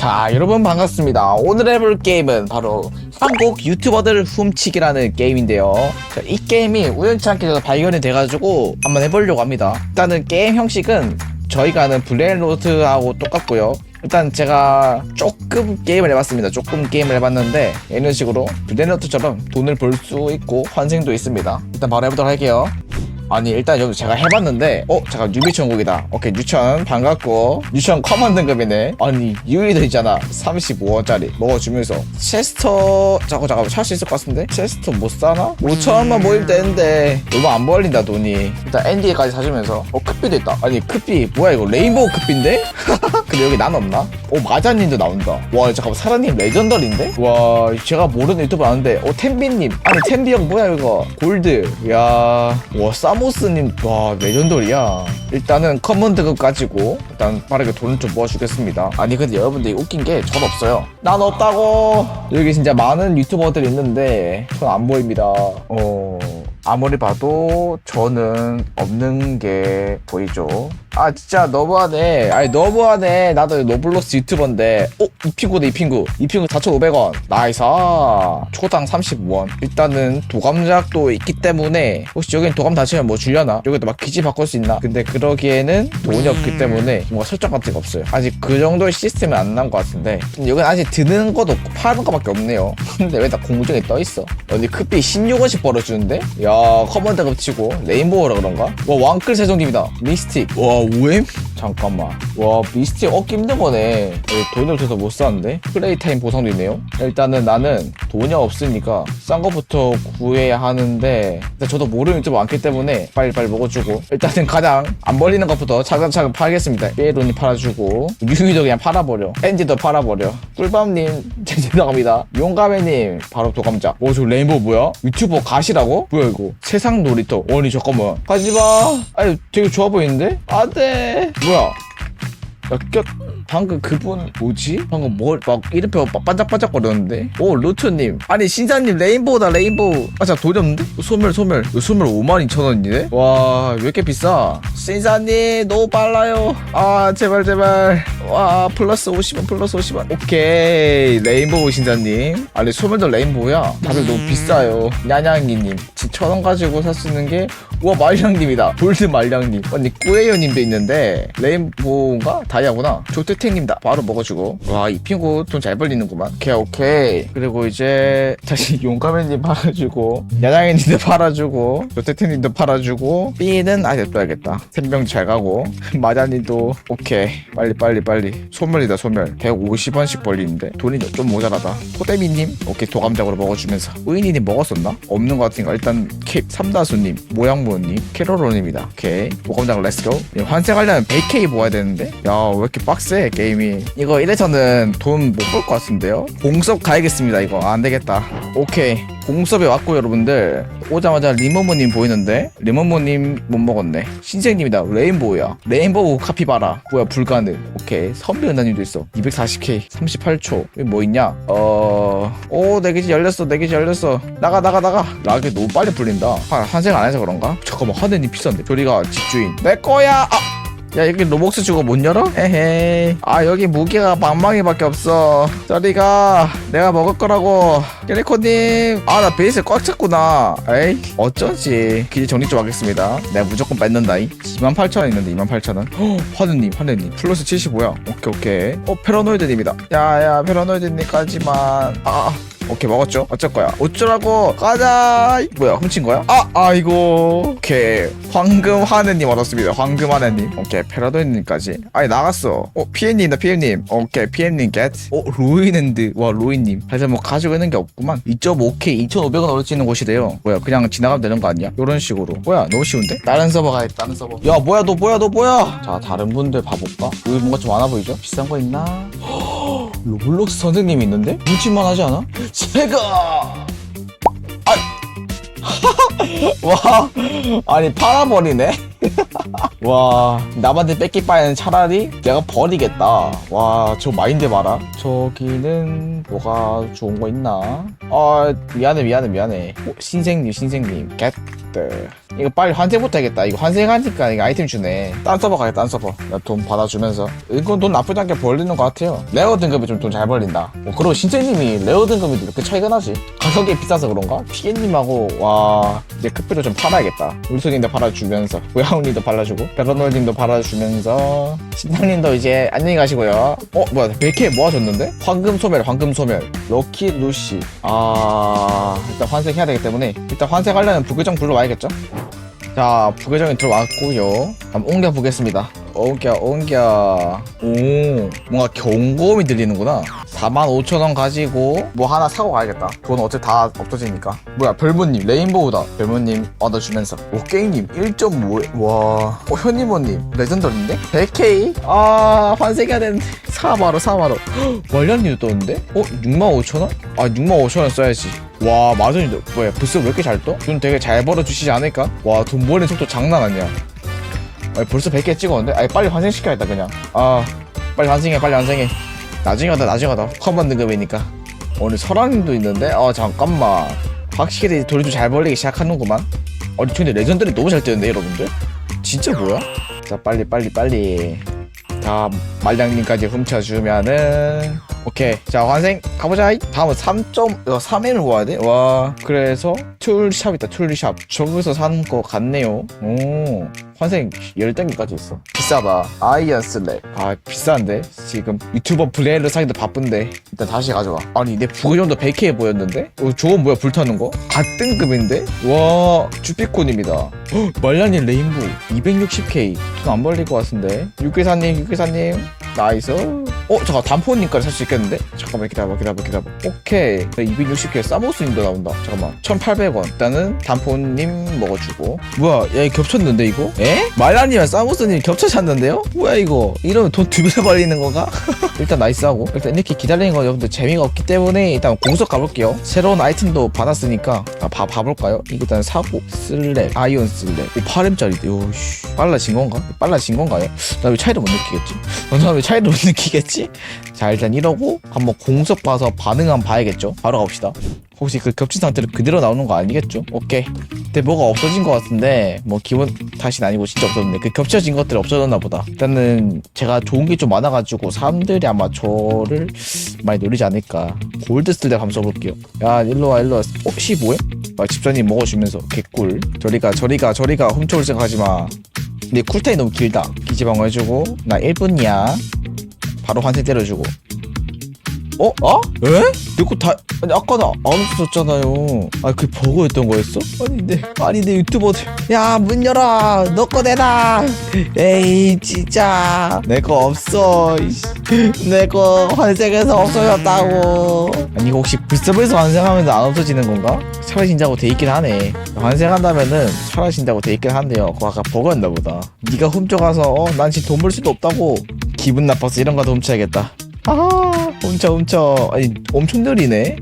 자 여러분 반갑습니다. 오늘 해볼 게임은 바로 한국 유튜버들 훔치기라는 게임인데요. 자, 이 게임이 우연치않게 제가 발견이 돼가지고 한번 해보려고 합니다. 일단은 게임 형식은 저희가 아는 블랙로드하고 똑같고요. 일단 제가 조금 게임을 해봤습니다. 조금 게임을 해봤는데 이런 식으로 블랙로드처럼 돈을 벌 수 있고 환생도 있습니다. 일단 바로 해보도록 할게요 아니 일단 여기 제가 해봤는데 어 잠깐 뉴비 천국이다. 오케이 뉴천 반갑고. 뉴천 커먼 등급이네. 아니 유이도 있잖아. 35원짜리 먹어주면서. 체스터 잠깐 잠깐 찰수 있을 것 같은데? 체스터 못 사나? 5천원만 모이면 되는데. 너무 안 벌린다 돈이. 일단 NDA까지 사주면서. 어 크피도 있다. 아니 크피 뭐야 이거? 레인보우 크피인데? 근데 여기 난 없나? 오 마자님도 나온다. 와 잠깐만 사라님 레전더리인데? 와 제가 모르는 유튜버 아는데 어 텐비님. 아니 텐비 형 뭐야 이거? 골드. 야와 사모스님 와 레전더리야. 일단은 커먼 등급 가지고 일단 빠르게 돈을 좀 모아주겠습니다. 아니 근데 여러분들 웃긴 게 전 없어요. 난 없다고! 여기 진짜 많은 유튜버들 있는데 전 안 보입니다. 어 아무리 봐도 저는 없는 게 보이죠. 아 진짜 너무하네. 아니 너무하네. 나도 노블록스 유튜버인데. 어? 이 핑구네 이 핑구. 이 핑구 4,500원. 나이스. 초당 35원. 일단은 도감작도 있기 때문에 혹시 여긴 도감 다치면 뭐 주려나? 여기도 막 기지 바꿀 수 있나? 근데 그러기에는 돈이 없기 때문에 뭔가 설정 같은 게 없어요. 아직 그 정도의 시스템은 안 나온 것 같은데. 근데 여긴 아직 드는 것도 없고 파는 것밖에 없네요. 근데 왜 다 공중에 떠 있어? 언니 크피 16원씩 벌어주는데? 야 커먼 등급 치고 레인보우라 그런가? 와 왕클 세종님이다. 미스틱. 와 OM? 잠깐만. 와 미스틱 얻기 힘든 거네. 어, 돈을 줘서 못 사는데? 플레이 타임 보상도 있네요. 일단은 나는 돈이 없으니까 싼 거부터 구해야 하는데 일단 저도 모르는 유튜브 많기 때문에 빨리빨리 먹어주고 일단은 가장 안 벌리는 것부터 차근차근 팔겠습니다. 삐에로님 팔아주고 유희도 그냥 팔아버려. 엔지도 팔아버려. 꿀밤님 죄송합니다. 용가메님 바로 도감자. 오저 레인보우 뭐야? 유튜버 가시라고? 뭐야 이거? 세상 놀이터. 아니 잠깐만. 가지마. 아니 되게 좋아 보이는데? 안 돼. 뭐야? 야, 껴, 방금 그분 뭐지? 방금 뭘막 이름표 막 반짝반짝 거렸는데? 오 루트님. 아니 신사님 레인보우다 레인보우. 아자 돈이 없는데? 소멸 소멸. 이거 소멸 5만 2천 원이네? 와 왜 이렇게 비싸? 신사님 너무 빨라요. 아 제발 제발. 와 플러스 50원 플러스 50원. 오케이. 레인보우 신사님. 아니 소멸도 레인보우야. 다들 너무 비싸요. 냐냥이님. 천원 가지고 살 수 있는 게? 우와 말량님이다. 골드 말량님. 언니 꾸에요님도 있는데. 레인보우인가? 다이아구나 조태탱님다. 바로 먹어주고. 와이 핑구 돈잘 벌리는구만. 오케이 오케이. 그리고 이제 다시 용가맨님 팔아주고 야장이님도 팔아주고 조태탱님도 팔아주고 B는 아 냅둬야겠다. 생명 잘 가고. 마자님도 오케이. 빨리 빨리 빨리. 소멸이다 소멸. 150원씩 벌리는데 돈이 좀 모자라다. 호대미님? 오케이 도감작으로 먹어주면서. 우인이님 먹었었나? 없는 것 같으니까 일단 K 삼다수님 모양모님 캐로로님이다. 오케이. 도감작 렛츠고 환생하려면 100K 모아야 되는데? 야 왜 이렇게 빡세 게임이. 이거 이래서는 돈못 벌 것 같은데요? 공섭 가야겠습니다 이거. 안 되겠다. 오케이. 공섭에 왔고 여러분들. 오자마자 리모모님 보이는데? 리모모님 못 먹었네. 신생님이다. 레인보우야. 레인보우 카피바라. 뭐야 불가능. 오케이. 선비은하님도 있어. 240K 38초. 여기 뭐 있냐? 어오 내기지 열렸어. 내기지 열렸어. 나가 나가 나가. 라게 너무 빨리 풀린다. 아, 환생 안 해서 그런가? 잠깐만 하늘님 비싼데. 저리가 집주인. 내 거야! 아 야 여기 로벅스 주고 못 열어? 헤헤. 아 여기 무게가 방망이밖에 없어. 저리가? 내가 먹을 거라고. 캐리코님. 아 나 베이스 꽉 찼구나. 에이 어쩌지? 기지 정리 좀 하겠습니다. 내가 무조건 뺏는다이 28,000원 있는데 28,000원? 하느님 하느님. 플러스 75야. 오케이 오케이. 어 페라노이드님이다. 야야 페라노이드님 까지만. 아 오케이 먹었죠? 어쩔 거야. 어쩌라고 가자 뭐야 훔친 거야? 아 아이고. 오케이. 황금 하느님 얻었습니다. 황금 하느님. 오케이 페라도님까지. 아니 나갔어. 어 피엠님이다 피엠님. 오케이 피엠님 겟 어 로이랜드. 와 로이님. 사실 뭐 가지고 있는 게 없구만. 2.5K 2,500원 얻을 수 있는 곳이래요. 뭐야 그냥 지나가면 되는 거 아니야? 이런 식으로. 뭐야 너무 쉬운데? 다른 서버 가야겠다 다른 서버. 야 뭐야 너 뭐야 너 뭐야? 자 다른 분들 봐볼까? 여기 뭔가 좀 많아 보이죠? 비싼 거 있나 로블록스 선생님이 있는데? 묻지만 하지 않아? 제가 아 와, 아니 팔아버리네. 와 남한테 뺏길 바에는 차라리 내가 버리겠다. 와 저 마인드 봐라. 저기는 뭐가 좋은 거 있나? 아 미안해 미안해 미안해. 어, 신생님 신생님. 겟드 이거 빨리 환생부터 해야겠다. 이거 환생하니까 이거 아이템 주네. 딴 서버 가겠다 딴 서버. 나 돈 받아주면서. 이건 돈 나쁘지 않게 벌리는 것 같아요. 레어 등급이 좀 돈 잘 벌린다. 어, 그리고 신생님이 레어 등급이 이렇게 차이가 나지? 가격이 비싸서 그런가? 피겐님하고 와 이제 크피로 좀 팔아야겠다. 울소님도 팔아주면서 우야우님도 팔아주고 베러놀님도 팔아주면서 신상님도 이제 안녕히 가시고요. 어 뭐야 100개 모아줬는데? 황금 소멸 황금 소멸. 럭키 루시. 아 일단 환생해야 되기 때문에 일단 환생하려면 부교정 불러와야겠죠? 자 부교정이 들어왔고요. 한번 옮겨 보겠습니다 옮겨 옮겨 오 뭔가 경고음이 들리는구나. 45,000원 가지고 뭐 하나 사고 가야겠다. 돈 어차피 다 없어지니까. 뭐야 별무님 레인보우다. 별무님 얻어주면서. 오게임님 1.5와. 어, 현니모님 레전더인데? 100K 아 환생해야 되는데 사마로 사마로. 월련님도 떴는데? 어 65,000원? 아 65,000원 써야지. 와 마전이도 뭐야 부스 왜 이렇게 잘 떠? 돈 되게 잘 벌어주시지 않을까? 와 돈 버는 속도 장난 아니야 아니, 벌써 100개 찍었는데? 아니 빨리 환생시켜야겠다 그냥. 아 빨리 환생해 빨리 환생해. 나중에 하다 나중에 하다. 커먼 등급이니까. 오늘 설왕님도 있는데? 어 잠깐만. 확실히 돈이 좀 잘 벌리기 시작하는구만. 아니 근데 레전드리 너무 잘 뜨는데 여러분들? 진짜 뭐야? 자 빨리 빨리 빨리. 자 말량님까지 훔쳐주면은 오케이. 자 환생 가보자 다음은 3.3N을 모아야 돼? 와. 그래서 툴샵 있다 툴샵. 저기서 사는 거 같네요. 오. 환생 10단계까지 있어. 비싸다 아이언 슬랩 아 비싼데? 지금 유튜버 플레이를 사기도 바쁜데. 일단 다시 가져와. 아니 내 부정도 100K 보였는데? 어, 저건 뭐야 불타는 거? 같등급인데? 와 주피콘입니다. 헉, 말라님 레인보우. 260K 돈 안 벌릴 것 같은데. 육회사님 육회사님. 나이스 어 잠깐 단포님까지 살수 있겠는데? 잠깐만 기다려봐 기다려봐 기다려봐 오케이 260K 사모스님도 나온다 잠깐만 1800원 일단은 단포님 먹어주고 뭐야 얘 겹쳤는데 이거? 에? 말라님이랑 사모스님 겹쳐졌는데요? 뭐야 이거 이러면 돈 두배 벌리는 건가? 일단 나이스하고 일단 이렇게 기다리는 건 여러분들 재미가 없기 때문에 일단 공석 가볼게요 새로운 아이템도 받았으니까 아, 봐, 봐볼까요? 이거 일단 사고 슬랩 아이언 슬랩 8M짜리 요씨 빨라진 건가? 빨라진 건가요? 나왜 차이를 못 느끼겠지? 나 왜 차이를 못 느끼겠지? 자 일단 이러고 한번 공석 봐서 반응 한번 봐야겠죠? 바로 갑시다. 혹시 그 겹친 상태로 그대로 나오는 거 아니겠죠? 오케이. 근데 뭐가 없어진 것 같은데 뭐 기본 탓은 아니고 진짜 없었는데 그 겹쳐진 것들이 없어졌나 보다. 일단은 제가 좋은 게 좀 많아가지고 사람들이 아마 저를 많이 노리지 않을까. 골드 슬랩 한번 써볼게요. 야 일로와 일로와. 어? 15회? 아, 집사님 먹어주면서 개꿀. 저리가 저리가 저리가 훔쳐올 생각하지마. 근데 쿨타임이 너무 길다. 기지방어 해주고. 나 1분이야 바로 환생 때려주고. 어? 어? 에? 내거 다 아니 아까 나안 없었잖아요. 아 그게 버거였던 거였어? 아니 내 아니 내 유튜버들. 야 문 열어. 너 거 내놔. 에이 진짜. 내 거 없어 내 거 환생해서 없어졌다고. 아니 이거 혹시 불섭에서 환생하면서 안 없어지는 건가? 사라진다고 돼 있긴 하네. 환생한다면은 사라진다고 돼 있긴 한데요. 그거 아까 버거였나 보다. 네가 훔쳐가서 어, 난 지금 돈 벌 수도 없다고 기분 나빠서 이런 거도 훔쳐야겠다. 아 훔쳐 훔쳐. 아니 엄청 느리네.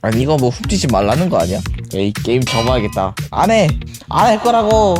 아니 이거 뭐 훔치지 말라는 거 아니야? 에이 게임 접어야겠다. 안 해. 안 할 거라고